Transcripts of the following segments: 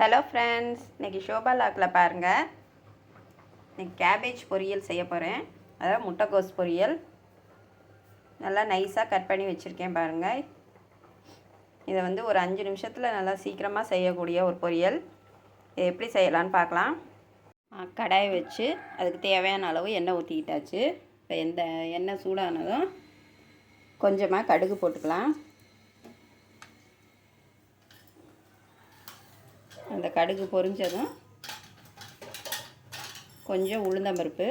Hello friends இன்றைக்கி ஷோபா லாக்கில் பாருங்கள் இன்றைக்கி கேபேஜ் பொரியல் செய்ய போகிறேன் அதாவது முட்டைக்கோஸ் பொரியல். நல்லா நைஸாக கட் பண்ணி வச்சுருக்கேன் பாருங்கள் இதை வந்து ஒரு அஞ்சு நிமிஷத்தில் நல்லா சீக்கிரமாக செய்யக்கூடிய ஒரு பொரியல். இதை எப்படி செய்யலான்னு பார்க்கலாம். கடாய் கடாயை வச்சு அதுக்கு தேவையான அளவு எண்ணெய் ஊற்றிக்கிட்டாச்சு இப்போ எந்த எண்ணெய் சூடானதும் கொஞ்சமாக கடுகு போட்டுக்கலாம். அந்த கடுகு பொரிஞ்சதும் கொஞ்சம் உளுந்தம்பருப்பு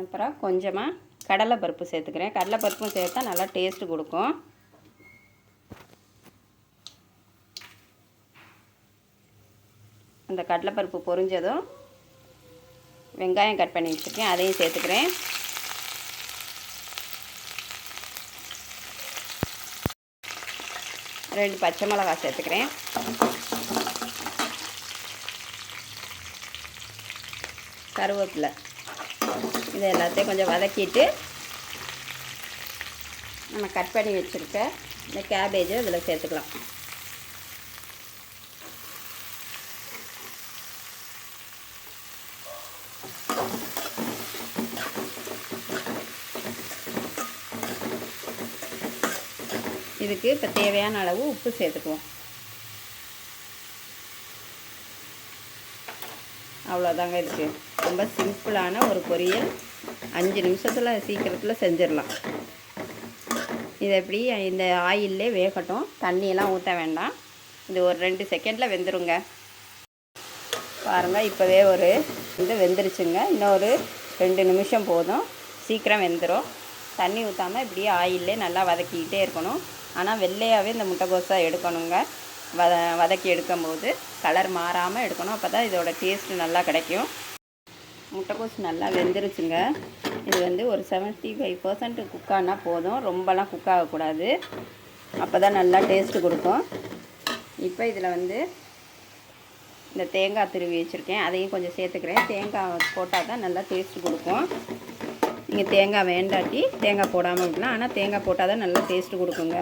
அப்புறம் கொஞ்சமாக கடலைப்பருப்பு சேர்த்துக்கிறேன். கடலைப்பருப்பும் சேர்த்தா நல்லா டேஸ்ட்டு கொடுக்கும். அந்த கடலைப்பருப்பு பொரிஞ்சதும் வெங்காயம் கட் பண்ணி வச்சுருக்கேன். அதையும் சேர்த்துக்கிறேன். ரெண்டு பச்சை மிளகா சேர்த்துக்கிறேன். கருவேப்பிலை. இது எல்லாத்தையும் கொஞ்சம் வதக்கிட்டு நம்ம கட் பண்ணி வச்சுருக்க இந்த கேபேஜை இதில் சேர்த்துக்கலாம். இதுக்கு இப்போ தேவையான அளவு உப்பு சேர்த்துக்குவோம். அவ்வளோதாங்க இருக்குது ரொம்ப சிம்பிளான ஒரு பொரியல். அஞ்சு நிமிஷத்தில் சீக்கிரத்தில் செஞ்சிடலாம். இது எப்படி இந்த ஆயிலே வேகட்டும். தண்ணியெல்லாம் ஊற்ற வேண்டாம். இது ஒரு ரெண்டு செகண்டில் வெந்துருங்க. பாருங்கள் இப்போவே ஒரு இது வெந்துருச்சுங்க. இன்னொரு ரெண்டு நிமிஷம் போதும். சீக்கிரம் வெந்துடும் தண்ணி ஊற்றாமல் இப்படியே ஆயிலே நல்லா வதக்கிக்கிட்டே இருக்கணும். ஆனால் வெள்ளையாகவே இந்த முட்டைகோஸை எடுக்கணுங்க. வத வதக்கி எடுக்கும்போது கலர் மாறாமல் எடுக்கணும். அப்போ தான் இதோட டேஸ்ட்டு நல்லா கிடைக்கும். முட்டைகோஸ் நல்லா வெந்துருச்சுங்க. இது வந்து ஒரு செவன்ட்டி ஃபைவ் பர்சன்ட் குக் ஆனால் போதும். ரொம்பலாம் குக் ஆகக்கூடாது. அப்போ தான் நல்லா டேஸ்ட்டு கொடுக்கும். இப்போ இதில் வந்து இந்த தேங்காய் திருவி வச்சுருக்கேன். அதையும் கொஞ்சம் சேர்த்துக்கிறேன். தேங்காய் போட்டால் தான் நல்லா டேஸ்ட்டு கொடுக்கும். நீங்கள் தேங்காய் வேண்டாட்டி தேங்காய் போடாமல் விடலாம். ஆனால் தேங்காய் போட்டால் தான் நல்லா டேஸ்ட்டு கொடுக்குங்க.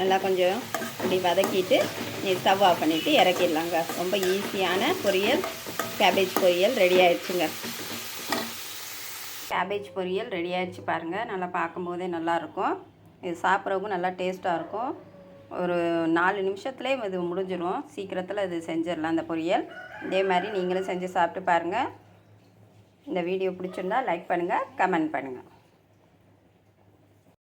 நல்லா கொஞ்சம் இப்படி வதக்கிட்டு நீ ஸ்டவ் ஆஃப் பண்ணிவிட்டு இறக்கிடலாங்க. ரொம்ப ஈஸியான பொரியல் கேபேஜ் பொரியல் ரெடி ஆயிடுச்சுங்க. கேபேஜ் பொரியல் ரெடி ஆயிடுச்சு பாருங்கள் நல்லா பார்க்கும்போதே நல்லாயிருக்கும் இது சாப்பிட்றவங்க நல்லா டேஸ்ட்டாக இருக்கும். ஒரு நாலு நிமிஷத்துலேயே இது முடிஞ்சிடும் சீக்கிரத்தில் இது செஞ்சிடலாம் அந்த பொரியல். இதே மாதிரி நீங்களும் செஞ்சு சாப்பிட்டு பாருங்கள் இந்த வீடியோ பிடிச்சிருந்தா லைக் பண்ணுங்கள் கமெண்ட் பண்ணுங்கள்